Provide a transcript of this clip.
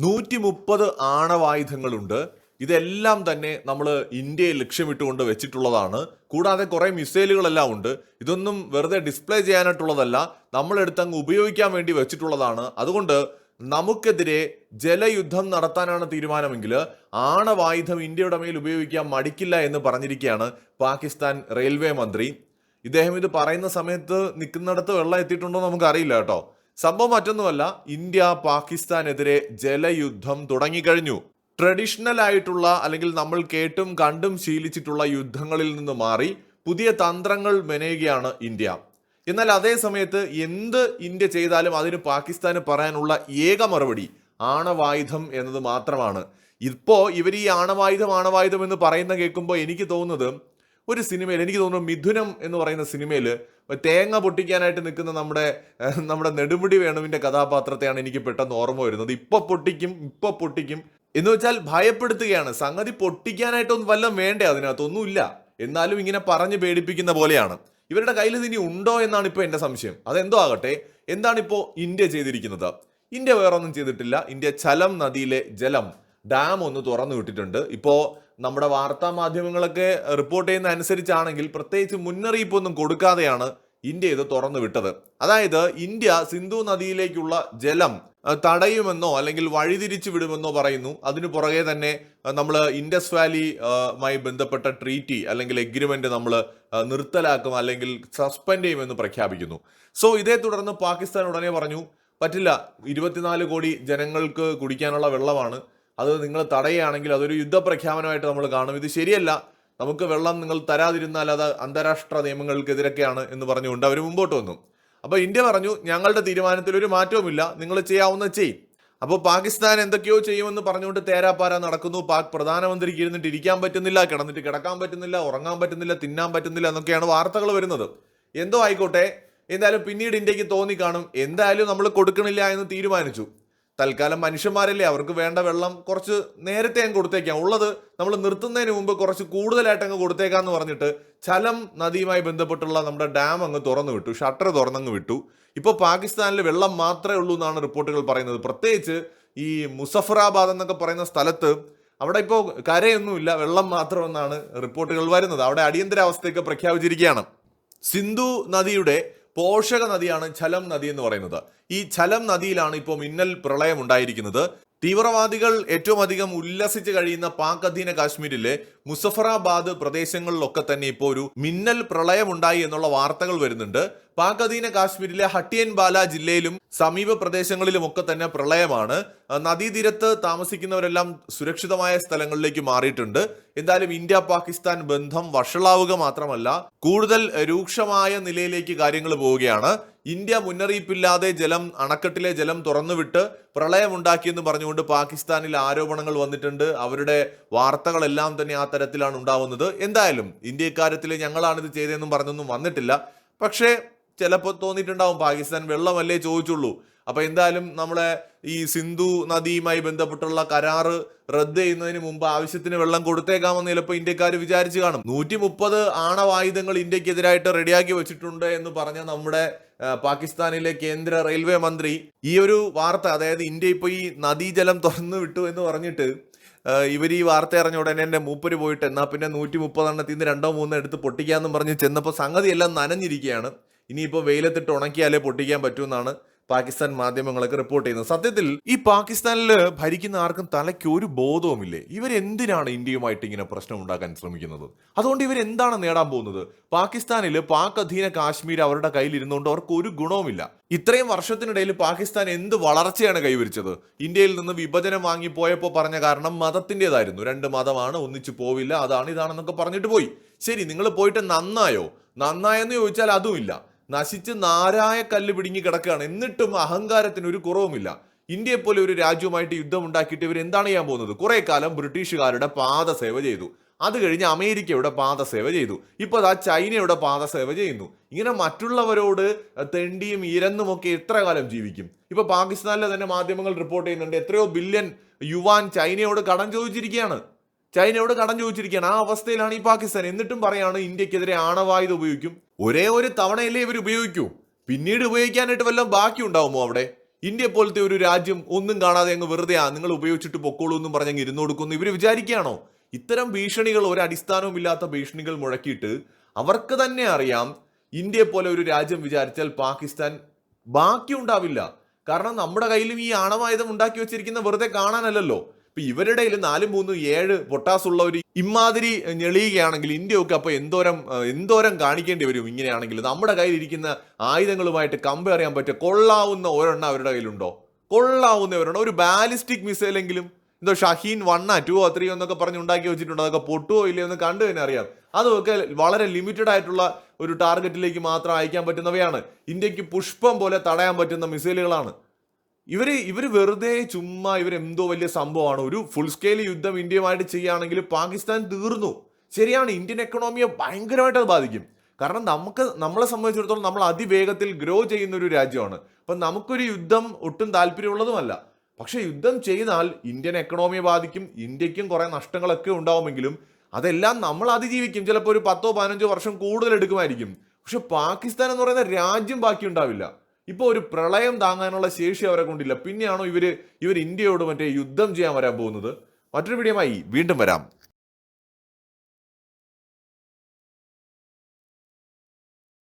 നൂറ്റി മുപ്പത് ആണവായുധങ്ങളുണ്ട്. ഇതെല്ലാം തന്നെ നമ്മൾ ഇന്ത്യയെ ലക്ഷ്യമിട്ടുകൊണ്ട് വെച്ചിട്ടുള്ളതാണ്. കൂടാതെ കുറേ മിസൈലുകളെല്ലാം ഉണ്ട്. ഇതൊന്നും വെറുതെ ഡിസ്പ്ലേ ചെയ്യാനായിട്ടുള്ളതല്ല. നമ്മളെടുത്ത് അങ്ങ് ഉപയോഗിക്കാൻ വേണ്ടി വെച്ചിട്ടുള്ളതാണ്. അതുകൊണ്ട് നമുക്കെതിരെ ജലയുദ്ധം നടത്താനാണ് തീരുമാനമെങ്കിൽ ആണവായുധം ഇന്ത്യയുടെ മേൽ ഉപയോഗിക്കാൻ മടിക്കില്ല എന്ന് പറഞ്ഞിരിക്കുകയാണ് പാകിസ്ഥാൻ റെയിൽവേ മന്ത്രി. ഇദ്ദേഹം ഇത് പറയുന്ന സമയത്ത് നിൽക്കുന്നിടത്ത് വെള്ളം എത്തിയിട്ടുണ്ടോ എന്ന് നമുക്ക് അറിയില്ല കേട്ടോ. സംഭവം മറ്റൊന്നുമല്ല ഇന്ത്യ പാകിസ്ഥാനെതിരെ ജലയുദ്ധം തുടങ്ങിക്കഴിഞ്ഞു. ട്രഡീഷണൽ ആയിട്ടുള്ള അല്ലെങ്കിൽ നമ്മൾ കേട്ടും കണ്ടും ശീലിച്ചിട്ടുള്ള യുദ്ധങ്ങളിൽ നിന്ന് മാറി പുതിയ തന്ത്രങ്ങൾ മെനയുകയാണ് ഇന്ത്യ. എന്നാൽ അതേ സമയത്ത് എന്ത് ഇന്ത്യ ചെയ്താലും അതിന് പാകിസ്ഥാന് പറയാനുള്ള ഏക മറുപടി ആണവായുധം എന്നത് മാത്രമാണ്. ഇപ്പോൾ ഇവർ ഈ ആണവായുധം ആണവായുധം എന്ന് പറയുന്ന കേൾക്കുമ്പോൾ എനിക്ക് തോന്നുന്നത് ഒരു സിനിമയിൽ എനിക്ക് തോന്നുന്നു മിഥുനം എന്ന് പറയുന്ന സിനിമയിൽ തേങ്ങ പൊട്ടിക്കാനായിട്ട് നിൽക്കുന്ന നമ്മുടെ നമ്മുടെ നെടുമുടി വേണുവിന്റെ കഥാപാത്രത്തെയാണ് എനിക്ക് പെട്ടെന്ന് ഓർമ്മ വരുന്നത്. ഇപ്പൊ പൊട്ടിക്കും ഇപ്പൊ പൊട്ടിക്കും എന്ന് വെച്ചാൽ ഭയപ്പെടുത്തുകയാണ്. സംഗതി പൊട്ടിക്കാനായിട്ടൊന്നും വല്ലതും വേണ്ടേ അതിനകത്തൊന്നുമില്ല. എന്നാലും ഇങ്ങനെ പറഞ്ഞ് പേടിപ്പിക്കുന്ന പോലെയാണ്. ഇവരുടെ കയ്യിൽ ഇനി ഉണ്ടോ എന്നാണ് ഇപ്പോൾ എന്റെ സംശയം. അതെന്തോ ആകട്ടെ എന്താണ് ഇപ്പോൾ ഇന്ത്യ ചെയ്തിരിക്കുന്നത്? ഇന്ത്യ വേറൊന്നും ചെയ്തിട്ടില്ല. ഇന്ത്യ ചലം നദിയിലെ ജലം ഡാം ഒന്ന് തുറന്നു വിട്ടിട്ടുണ്ട്. ഇപ്പോൾ നമ്മുടെ വാർത്താ മാധ്യമങ്ങളൊക്കെ റിപ്പോർട്ട് ചെയ്യുന്ന അനുസരിച്ചാണെങ്കിൽ പ്രത്യേകിച്ച് മുന്നറിയിപ്പൊന്നും കൊടുക്കാതെയാണ് ഇന്ത്യ ഇത് തുറന്നു വിട്ടത്. അതായത് ഇന്ത്യ സിന്ധു നദിയിലേക്കുള്ള ജലം തടയുമെന്നോ അല്ലെങ്കിൽ വഴിതിരിച്ചു വിടുമെന്നോ പറയുന്നു. അതിനു പുറകെ തന്നെ നമ്മൾ ഇൻഡസ് വാലി അഹ്, ബന്ധപ്പെട്ട ട്രീറ്റി അല്ലെങ്കിൽ എഗ്രിമെന്റ് നമ്മൾ നിർത്തലാക്കും അല്ലെങ്കിൽ സസ്പെൻഡ് ചെയ്യുമെന്ന് പ്രഖ്യാപിക്കുന്നു. സോ ഇതേ തുടർന്ന് പാകിസ്ഥാൻ ഉടനെ പറഞ്ഞു പറ്റില്ല ഇരുപത്തിനാല് കോടി ജനങ്ങൾക്ക് കുടിക്കാനുള്ള വെള്ളമാണ്. അത് നിങ്ങൾ തടയുകയാണെങ്കിൽ അതൊരു യുദ്ധപ്രഖ്യാപനമായിട്ട് നമ്മൾ കാണും. ഇത് ശരിയല്ല. നമുക്ക് വെള്ളം നിങ്ങൾ തരാതിരുന്നാൽ അത് അന്താരാഷ്ട്ര നിയമങ്ങൾക്കെതിരൊക്കെയാണ് എന്ന് പറഞ്ഞുകൊണ്ട് അവർ മുമ്പോട്ട് വന്നു. അപ്പോൾ ഇന്ത്യ പറഞ്ഞു ഞങ്ങളുടെ തീരുമാനത്തിൽ ഒരു മാറ്റവുമില്ല. നിങ്ങൾ ചെയ്യാവുന്ന ചെയ്യും അപ്പോൾ പാകിസ്ഥാൻ എന്തൊക്കെയോ ചെയ്യുമെന്ന് പറഞ്ഞുകൊണ്ട് തേരാപ്പാര നടക്കുന്നു. പാക് പ്രധാനമന്ത്രിക്ക് ഇരുന്നിട്ട് ഇരിക്കാൻ പറ്റുന്നില്ല കിടന്നിട്ട് കിടക്കാൻ പറ്റുന്നില്ല ഉറങ്ങാൻ പറ്റുന്നില്ല തിന്നാൻ പറ്റുന്നില്ല എന്നൊക്കെയാണ് വാർത്തകൾ വരുന്നത്. എന്തോ ആയിക്കോട്ടെ. എന്തായാലും പിന്നീട് ഇന്ത്യയ്ക്ക് തോന്നി കാണും. എന്തായാലും നമ്മൾ കൊടുക്കണില്ല എന്ന് തീരുമാനിച്ചു. തൽക്കാലം മനുഷ്യന്മാരല്ലേ അവർക്ക് വേണ്ട വെള്ളം കുറച്ച് നേരത്തെ അങ്ങ് കൊടുത്തേക്കാം. ഉള്ളത് നമ്മൾ നിർത്തുന്നതിന് മുമ്പ് കുറച്ച് കൂടുതലായിട്ട് അങ്ങ് കൊടുത്തേക്കാന്ന് പറഞ്ഞിട്ട് ചലം നദിയുമായി ബന്ധപ്പെട്ടുള്ള നമ്മുടെ ഡാം അങ്ങ് തുറന്നു വിട്ടു ഷട്ടർ തുറന്നങ്ങ് വിട്ടു. ഇപ്പോൾ പാകിസ്ഥാനിൽ വെള്ളം മാത്രമേ ഉള്ളൂ എന്നാണ് റിപ്പോർട്ടുകൾ പറയുന്നത്. പ്രത്യേകിച്ച് ഈ മുസഫറാബാദ് എന്നൊക്കെ പറയുന്ന സ്ഥലത്ത് അവിടെ ഇപ്പോൾ കരയൊന്നുമില്ല വെള്ളം മാത്രമെന്നാണ് റിപ്പോർട്ടുകൾ വരുന്നത്. അവിടെ അടിയന്തരാവസ്ഥയൊക്കെ പ്രഖ്യാപിച്ചിരിക്കുകയാണ്. സിന്ധു നദിയുടെ പോഷക നദിയാണ് ഝലം നദി എന്ന് പറയുന്നത്. ഈ ഝലം നദിയിലാണ് ഇപ്പോൾ മിന്നൽ പ്രളയം ഉണ്ടായിരിക്കുന്നത്. തീവ്രവാദികൾ ഏറ്റവും അധികം ഉല്ലസിച്ച് കഴിയുന്ന പാക് അധീന കാശ്മീരിലെ മുസഫറാബാദ് പ്രദേശങ്ങളിലൊക്കെ തന്നെ ഇപ്പോൾ ഒരു മിന്നൽ പ്രളയമുണ്ടായി എന്നുള്ള വാർത്തകൾ വരുന്നുണ്ട്. പാക് അധീന കാശ്മീരിലെ ഹട്ടിയൻ ബാല ജില്ലയിലും സമീപ പ്രദേശങ്ങളിലുമൊക്കെ തന്നെ പ്രളയമാണ്. നദീതീരത്ത് താമസിക്കുന്നവരെല്ലാം സുരക്ഷിതമായ സ്ഥലങ്ങളിലേക്ക് മാറിയിട്ടുണ്ട്. എന്തായാലും ഇന്ത്യ പാകിസ്ഥാൻ ബന്ധം വഷളാവുക മാത്രമല്ല കൂടുതൽ രൂക്ഷമായ നിലയിലേക്ക് കാര്യങ്ങൾ പോവുകയാണ്. ഇന്ത്യ മുന്നറിയിപ്പില്ലാതെ ജലം അണക്കെട്ടിലെ ജലം തുറന്നുവിട്ട് പ്രളയമുണ്ടാക്കിയെന്ന് പറഞ്ഞുകൊണ്ട് പാകിസ്ഥാനിൽ ആരോപണങ്ങൾ വന്നിട്ടുണ്ട്. അവരുടെ വാർത്തകളെല്ലാം തന്നെ ആ തരത്തിലാണ് ഉണ്ടാവുന്നത്. എന്തായാലും ഇന്ത്യ ഇക്കാര്യത്തിൽ ഞങ്ങളാണ് ഇത് ചെയ്തതെന്നും പറഞ്ഞൊന്നും വന്നിട്ടില്ല. പക്ഷേ ചിലപ്പോൾ തോന്നിയിട്ടുണ്ടാവും പാകിസ്ഥാൻ വെള്ളമല്ലേ ചോദിച്ചുള്ളൂ. അപ്പൊ എന്തായാലും നമ്മളെ ഈ സിന്ധു നദിയുമായി ബന്ധപ്പെട്ടുള്ള കരാറ് റദ്ദ് ചെയ്യുന്നതിന് മുമ്പ് ആവശ്യത്തിന് വെള്ളം കൊടുത്തേക്കാമെന്ന് ചിലപ്പോൾ ഇന്ത്യക്കാർ വിചാരിച്ചു കാണും. നൂറ്റി മുപ്പത് ആണവായുധങ്ങൾ ഇന്ത്യക്കെതിരായിട്ട് റെഡിയാക്കി വെച്ചിട്ടുണ്ട് എന്ന് പറഞ്ഞ നമ്മുടെ പാകിസ്ഥാനിലെ കേന്ദ്ര റെയിൽവേ മന്ത്രി ഈ ഒരു വാർത്ത അതായത് ഇന്ത്യ ഇപ്പോൾ ഈ നദീജലം തുറന്നു വിട്ടു എന്ന് പറഞ്ഞിട്ട് ഇവർ ഈ വാർത്ത അറിഞ്ഞ ഉടനെ എന്റെ മൂപ്പര് പോയിട്ട് എന്നാൽ പിന്നെ നൂറ്റി മുപ്പതെണ്ണത്തിൽ നിന്ന് രണ്ടോ മൂന്നോ എടുത്ത് പൊട്ടിക്കാന്നും പറഞ്ഞ് ചെന്നപ്പോൾ സംഗതി എല്ലാം നനഞ്ഞിരിക്കുകയാണ്. ഇനിയിപ്പോൾ വെയിലത്തിട്ട് ഉണക്കിയാലേ പൊട്ടിക്കാൻ പറ്റുമെന്നാണ് പാകിസ്ഥാൻ മാധ്യമങ്ങളൊക്കെ റിപ്പോർട്ട് ചെയ്യുന്നത് സത്യത്തിൽ ഈ പാകിസ്ഥാനിൽ ഭരിക്കുന്ന ആർക്കും തലയ്ക്ക് ഒരു ബോധവുമില്ലേ? ഇവരെന്തിനാണ് ഇന്ത്യയുമായിട്ട് ഇങ്ങനെ പ്രശ്നം ഉണ്ടാക്കാൻ ശ്രമിക്കുന്നത്? അതുകൊണ്ട് ഇവരെന്താണ് നേടാൻ പോകുന്നത്? പാകിസ്ഥാനിൽ പാക് അധീന കാശ്മീർ അവരുടെ കയ്യിൽ ഇരുന്നുകൊണ്ട് അവർക്ക് ഒരു ഗുണവുമില്ല. ഇത്രയും വർഷത്തിനിടയിൽ പാകിസ്ഥാൻ എന്ത് വളർച്ചയാണ് കൈവരിച്ചത്? ഇന്ത്യയിൽ നിന്ന് വിഭജനം വാങ്ങിപ്പോയപ്പോൾ പറഞ്ഞ കാരണം മതത്തിന്റെതായിരുന്നു. രണ്ട് മതമാണ് ഒന്നിച്ചു പോവില്ല അതാണ് ഇതാണെന്നൊക്കെ പറഞ്ഞിട്ട് പോയി. ശരി നിങ്ങൾ പോയിട്ട് നന്നായോ? നന്നായെന്ന് ചോദിച്ചാൽ അതുമില്ല. നശിച്ച് നാരായ കല്ല് പിടുങ്ങി കിടക്കുകയാണ്. എന്നിട്ടും അഹങ്കാരത്തിന് ഒരു കുറവുമില്ല. ഇന്ത്യയെ പോലെ ഒരു രാജ്യവുമായിട്ട് യുദ്ധം ഉണ്ടാക്കിയിട്ട് ഇവർ എന്താണ് ചെയ്യാൻ പോകുന്നത്? കുറെ കാലം ബ്രിട്ടീഷുകാരുടെ പാദസേവ ചെയ്തു. അത് കഴിഞ്ഞ് അമേരിക്കയുടെ പാദസേവ ചെയ്തു. ഇപ്പോൾ അതാ ചൈനയുടെ പാദസേവ ചെയ്യുന്നു. ഇങ്ങനെ മറ്റുള്ളവരോട് തെണ്ടിയും ഇരന്നും ഒക്കെ എത്ര കാലം ജീവിക്കും? ഇപ്പൊ പാകിസ്ഥാനിലെ തന്നെ മാധ്യമങ്ങൾ റിപ്പോർട്ട് ചെയ്യുന്നുണ്ട്. എത്രയോ ബില്യൺ യുവാൻ ചൈനയോട് കടം ചോദിച്ചിരിക്കുകയാണ്. ചൈനയോട് കടം ചോദിച്ചിരിക്കുകയാണ്. ആ അവസ്ഥയിലാണ് ഈ പാകിസ്ഥാൻ. എന്നിട്ടും പറയാണ് ഇന്ത്യക്കെതിരെ ആണവായുധ ഉപയോഗിക്കും. ഒരേ ഒരു തവണയല്ലേ ഇവർ ഉപയോഗിക്കൂ. പിന്നീട് ഉപയോഗിക്കാനായിട്ട് വല്ലതും ബാക്കി ഉണ്ടാവുമോ അവിടെ? ഇന്ത്യ പോലത്തെ ഒരു രാജ്യം ഒന്നും കാണാതെ അങ്ങ് വെറുതെ ആ നിങ്ങൾ ഉപയോഗിച്ചിട്ട് പൊക്കോളൂ എന്നും പറഞ്ഞ് അങ്ങ് ഇരുന്നു കൊടുക്കുന്നു. ഇവർ വിചാരിക്കുകയാണോ? ഇത്തരം ഭീഷണികൾ ഒരു അടിസ്ഥാനവും ഇല്ലാത്ത ഭീഷണികൾ മുഴക്കിയിട്ട് അവർക്ക് തന്നെ അറിയാം ഇന്ത്യയെ പോലെ ഒരു രാജ്യം വിചാരിച്ചാൽ പാകിസ്ഥാൻ ബാക്കി ഉണ്ടാവില്ല കാരണം നമ്മുടെ കയ്യിലും ഈ ആണവായുധം ഉണ്ടാക്കി വെച്ചിരിക്കുന്ന വെറുതെ കാണാനല്ലല്ലോ. ഇപ്പൊ ഇവരുടെ നാലും മൂന്നും ഏഴ് പൊട്ടാസുള്ള ഒരു ഇമാതിരി ഞെളിയുകയാണെങ്കിൽ ഇന്ത്യയൊക്കെ അപ്പൊ എന്തോരം എന്തോരം കാണിക്കേണ്ടി വരും ഇങ്ങനെയാണെങ്കിൽ? നമ്മുടെ കയ്യിൽ ഇരിക്കുന്ന ആയുധങ്ങളുമായിട്ട് കമ്പയർ ചെയ്യാൻ പറ്റുക കൊള്ളാവുന്ന ഒരെണ്ണം അവരുടെ കയ്യിലുണ്ടോ? കൊള്ളാവുന്ന ഒരെണ്ണം. ഒരു ബാലിസ്റ്റിക് മിസൈലെങ്കിലും എന്തോ Shaheen one two or three എന്നൊക്കെ പറഞ്ഞ് ഉണ്ടാക്കി വെച്ചിട്ടുണ്ട്. അതൊക്കെ പൊട്ടുവോ ഇല്ലയോ എന്ന് കണ്ടു തന്നെ അറിയാം. അതൊക്കെ വളരെ ലിമിറ്റഡ് ആയിട്ടുള്ള ഒരു ടാർഗറ്റിലേക്ക് മാത്രം അയക്കാൻ പറ്റുന്നവയാണ്. ഇന്ത്യയ്ക്ക് പുഷ്പം പോലെ തടയാൻ പറ്റുന്ന മിസൈലുകളാണ്. ഇവർ ഇവർ വെറുതെ ചുമ്മാ ഇവർ എന്തോ വലിയ സംഭവമാണ്. ഒരു ഫുൾ സ്കെയിൽ യുദ്ധം ഇന്ത്യയുമായിട്ട് ചെയ്യുകയാണെങ്കിൽ പാകിസ്ഥാൻ തീർന്നു. ശരിയാണ് ഇന്ത്യൻ എക്കണോമിയെ ഭയങ്കരമായിട്ട് അത് ബാധിക്കും. കാരണം നമുക്ക് നമ്മളെ സംബന്ധിച്ചിടത്തോളം നമ്മൾ അതിവേഗത്തിൽ ഗ്രോ ചെയ്യുന്ന ഒരു രാജ്യമാണ്. അപ്പം നമുക്കൊരു യുദ്ധം ഒട്ടും താല്പര്യമുള്ളതുമല്ല. പക്ഷേ യുദ്ധം ചെയ്താൽ ഇന്ത്യൻ എക്കണോമിയെ ബാധിക്കും ഇന്ത്യക്കും കുറേ നഷ്ടങ്ങളൊക്കെ ഉണ്ടാവുമെങ്കിലും അതെല്ലാം നമ്മൾ അതിജീവിക്കും. ചിലപ്പോൾ ഒരു പത്തോ പതിനഞ്ചോ വർഷം കൂടുതൽ എടുക്കുമായിരിക്കും. പക്ഷെ പാകിസ്ഥാൻ എന്ന് പറയുന്ന രാജ്യം ബാക്കി ഉണ്ടാവില്ല ഇപ്പൊ ഒരു പ്രളയം താങ്ങാനുള്ള ശേഷി അവരെ കൊണ്ടില്ല. പിന്നെയാണോ ഇവർ ഇവർ ഇന്ത്യയോട് മറ്റേ യുദ്ധം ചെയ്യാൻ വരാൻ പോകുന്നത്? മറ്റൊരു വീഡിയോമായി വീണ്ടും വരാം.